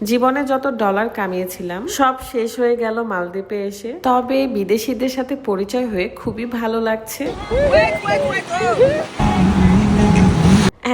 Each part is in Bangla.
জীবনে যত ডলার কামিয়েছিলাম সব শেষ হয়ে গেল মালদ্বীপে এসে তবে বিদেশিদের সাথে পরিচয় হয়ে খুবই ভালো লাগছে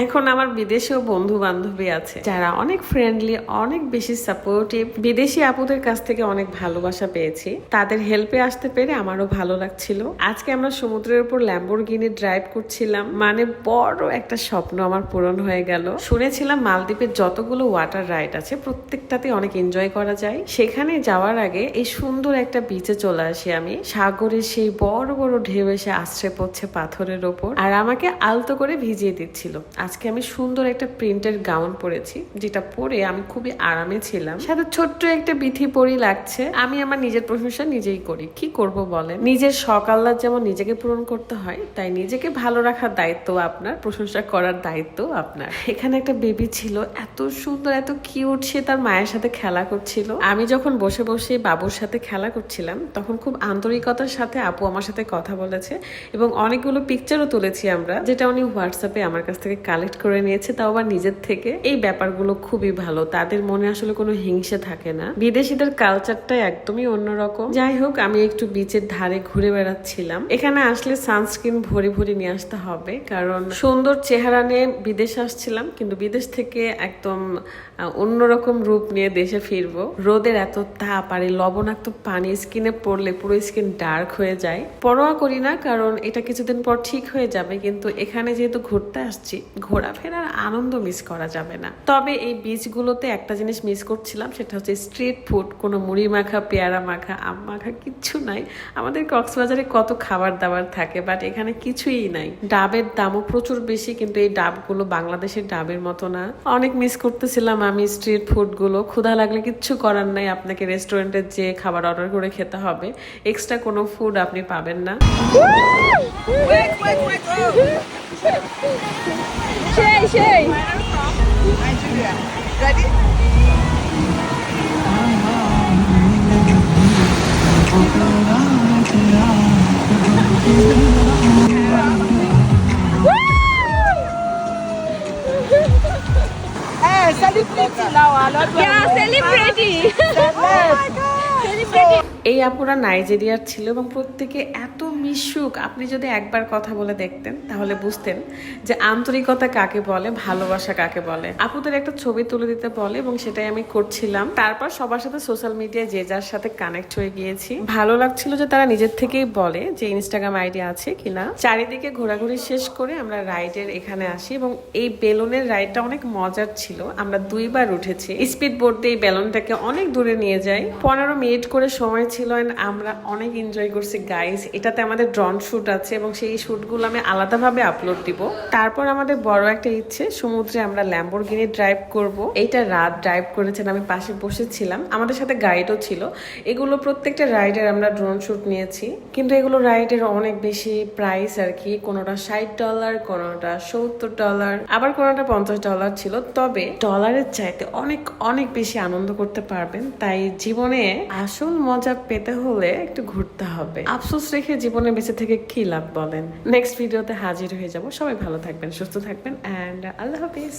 এখন আমার বিদেশেও বন্ধু বান্ধবী আছে, যারা অনেক ফ্রেন্ডলি অনেক বেশি সাপোর্টিভ বিদেশি আপুদের কাছ থেকে অনেক ভালোবাসা পেয়েছি। তাদের হেল্পে আসতে পেরে আমারও ভালো লাগছিল। আজকে আমরা সমুদ্রের উপর ল্যাম্বোর্গিনি ড্রাইভ করছিলাম। মানে বড় একটা স্বপ্ন আমার পূরণ হয়ে গেল। শুনেছিলাম মালদ্বীপের যতগুলো ওয়াটার রাইড আছে, প্রত্যেকটাতে অনেক এনজয় করা যায়। সেখানে যাওয়ার আগে এই সুন্দর একটা বিচে চলে আসি আমি। সাগরের সেই বড় বড় ঢেউ এসে আশ্রে পড়ছে পাথরের ওপর। আর আমাকে আলতো করে ভিজিয়ে দিচ্ছিল। আজকে আমি সুন্দর একটা প্রিন্টের গাউন পরেছি, যেটা পরে আমি খুবই আরামে ছিলাম। সাথে ছোট্ট একটা বিথি পরি লাগছে। আমি আমার নিজের প্রশংসা নিজেই করি। কি করব বলেন? নিজের সকাল্লার যেমন নিজেকে পূরণ করতে হয়, তাই নিজেকে ভালো রাখার দায়িত্ব আপনার, প্রশংসা করার দায়িত্ব আপনার। এখানে একটা বেবি ছিল, এত সুন্দর, এত কিউট সে তার মায়ের সাথে খেলা করছিল। আমি যখন বসে বসে বাবুর সাথে খেলা করছিলাম, তখন খুব আন্তরিকতার সাথে আপু আমার সাথে কথা বলেছে এবং অনেকগুলো পিকচারও তুলেছি আমরা, যেটা উনি হোয়াটসঅ্যাপে আমার কাছ থেকে কালেক্ট করে নিয়েছে, তাও আবার নিজের থেকে। এই ব্যাপারগুলো খুবই ভালো। তাদের মনে আসলে কোনো হিংসে থাকে না। বিদেশিদের কালচারটা একদমই অন্যরকম। যাই হোক, আমি একটু বিচের ধারে ঘুরে বেড়াচ্ছিলাম। এখানে আসলে সানস্ক্রিন ভরে ভরে নিয়ে আসতে হবে। কারণ সুন্দর চেহারা নিয়ে বিদেশে আসছিলাম, কিন্তু বিদেশ থেকে একদম অন্যরকম রূপ নিয়ে দেশে ফিরবো। রোদের এত তাপ আর এই লবণাক্ত পানি স্কিনে পড়লে পুরো স্কিন ডার্ক হয়ে যায়। পরোয়া করি না, কারণ এটা কিছুদিন পর ঠিক হয়ে যাবে। কিন্তু এখানে যেহেতু ঘুরতে আসছি ঘোরাফেরার আনন্দ মিস করা যাবে না তবে এই বিচগুলোতে একটা জিনিস মিস করছিলাম সেটা হচ্ছে স্ট্রিট ফুড কোনো মুড়ি মাখা পেয়ারা মাখা আম মাখা কিচ্ছু নাই আমাদের কক্সবাজারে কত খাবার দাবার থাকে বাট এখানে কিছুই নাই ডাবের দামও প্রচুর বেশি কিন্তু এই ডাবগুলো বাংলাদেশের ডাবের মতো না অনেক মিস করতেছিলাম আমি স্ট্রিট ফুডগুলো ক্ষুধা লাগলে কিচ্ছু করার নাই আপনাকে রেস্টুরেন্টে যে খাবার অর্ডার করে খেতে হবে এক্সট্রা কোনো ফুড আপনি পাবেন না সেই সেই Nigeria. Ready? Hey, celebrity now. I love yeah celebrity celebrity এই আপুরা নাইজেরিয়ার ছিল এবং প্রত্যেকে এত মিশুক, আপনি যদি একবার কথা বলে দেখতেন, তাহলে বুঝতেন যে আন্তরিকতা কাকে বলে, ভালোবাসা কাকে বলে। আপুদের একটা ছবি তুলে দিতে বলে এবং সেটাই আমি করছিলাম। তারপর সবার সাথে সোশ্যাল মিডিয়ায় যে যার সাথে কানেক্ট হয়ে গিয়েছি। ভালো লাগছিল যে তারা নিজের থেকেই বলে যে ইনস্টাগ্রাম আইডি আছে কিনা। চারিদিকে ঘোরাঘুরি শেষ করে আমরা রাইডের এখানে আসি এবং এই বেলুনের রাইডটা অনেক মজার ছিল। আমরা দুইবার উঠেছি। স্পিড বোর্ড দিয়ে বেলুনটাকে অনেক দূরে নিয়ে যাই। পনেরো মিনিট করে সময় ছিল and আমরা অনেক এনজয় করছি গাইস এটাতে আমাদের ড্রন শ্যুট আছে এবং সেই শ্যুটগুলো আমি আলাদাভাবে আপলোড দিব। তারপর আমাদের বড় একটা ইচ্ছে, সমুদ্রে আমরা ল্যাম্বোর্গিনি ড্রাইভ করব। এইটা রাত ড্রাইভ করেছেন, আমি পাশে বসেছিলাম। আমাদের সাথে গাইডও ছিল। এগুলো প্রত্যেকটা রাইডের আমরা ড্রোন শ্যুট নিয়েছি। কিন্তু এগুলো রাইডের অনেক বেশি প্রাইস আর কি। কোনোটা ষাট ডলার কোনোটা সত্তর ডলার আবার কোনোটা পঞ্চাশ ডলার ছিল। তবে ডলারের চাইতে অনেক অনেক বেশি আনন্দ করতে পারবেন। তাই জীবনে আসল মজা পেতে হলে একটু ঘুরতে হবে। আফসোস রেখে জীবনে বেঁচে থেকে কি লাভ বলেন? নেক্সট ভিডিওতে হাজির হয়ে যাব। সবাই ভালো থাকবেন, সুস্থ থাকবেন অ্যান্ড আল্লাহ হাফিজ।